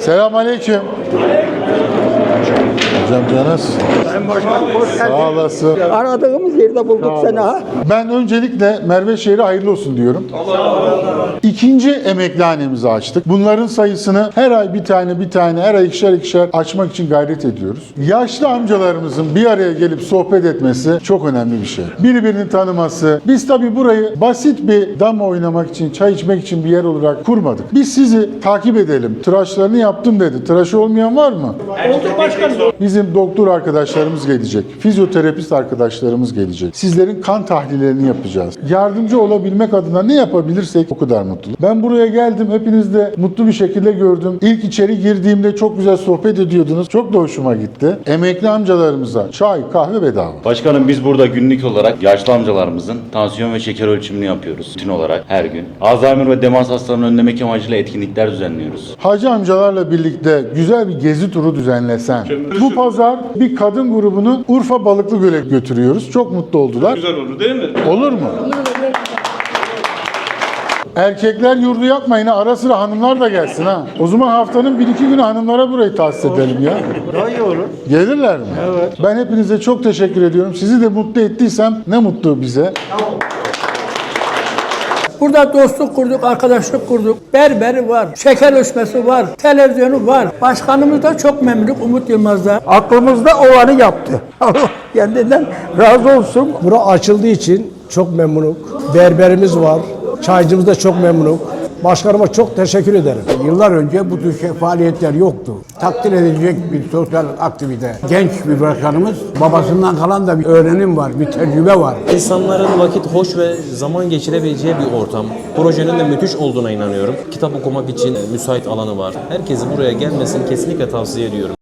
Selamünaleyküm. Hocam canız. Sağ olasın. Aradığımız yerde bulduk seni ha. Ben öncelikle Merve Şehri hayırlı olsun diyorum. İkinci emeklihanemizi açtık. Bunların sayısını her ay bir tane bir tane her ay ikişer ikişer açmak için gayret ediyoruz. Yaşlı amcalarımızın bir araya gelip sohbet etmesi çok önemli bir şey. Birbirini tanıması. Biz tabii burayı basit bir dama oynamak için, çay içmek için bir yer olarak kurmadık. Biz sizi takip edelim. Tıraşlarını yaptım dedi. Tıraşı olmayan var mı? Bizim doktor arkadaşlarımız gelecek. Fizyoterapist arkadaşlarımız gelecek. Sizlerin kan tahlillerini yapacağız. Yardımcı olabilmek adına ne yapabilirsek o kadar mutlu. Ben buraya geldim. Hepiniz de mutlu bir şekilde gördüm. İlk içeri girdiğimde çok güzel sohbet ediyordunuz. Çok da hoşuma gitti. Emekli amcalarımıza çay, kahve bedava. Başkanım biz burada günlük olarak yaşlı amcalarımızın tansiyon ve şeker ölçümünü yapıyoruz rutin olarak her gün. Alzheimer ve demans hastalarını önlemek amacıyla etkinlikler düzenliyoruz. Hacı amcalarla birlikte güzel bir gezi turu düzenlesen. Bu pazar bir kadın grubunu Urfa Balıklı Göl'e götürüyoruz. Çok mutlu oldular. Güzel olur değil mi? Olur mu? Erkekler yurdu yapmayın ha. Ara sıra hanımlar da gelsin ha. O zaman haftanın bir iki günü hanımlara burayı tahsis edelim ya. Daha iyi olur. Gelirler mi? Evet. Ben hepinize çok teşekkür ediyorum. Sizi de mutlu ettiysem ne mutlu bize. Burada dostluk kurduk, arkadaşlık kurduk. Berberi var, şeker ölçmesi var, televizyonu var. Başkanımız da çok memnun Umut Yılmaz'da. Aklımızda olanı yaptı. Allah kendinden razı olsun. Bura açıldığı için çok memnunum. Berberimiz var. Çaycımız da çok memnunum. Başkanıma çok teşekkür ederim. Yıllar önce bu tür şey faaliyetler yoktu. Takdir edilecek bir sosyal aktivite. Genç bir başkanımız, babasından kalan da bir öğrenim var, bir tecrübe var. İnsanların vakit hoş ve zaman geçirebileceği bir ortam. Projenin de müthiş olduğuna inanıyorum. Kitap okumak için müsait alanı var. Herkesin buraya gelmesini kesinlikle tavsiye ediyorum.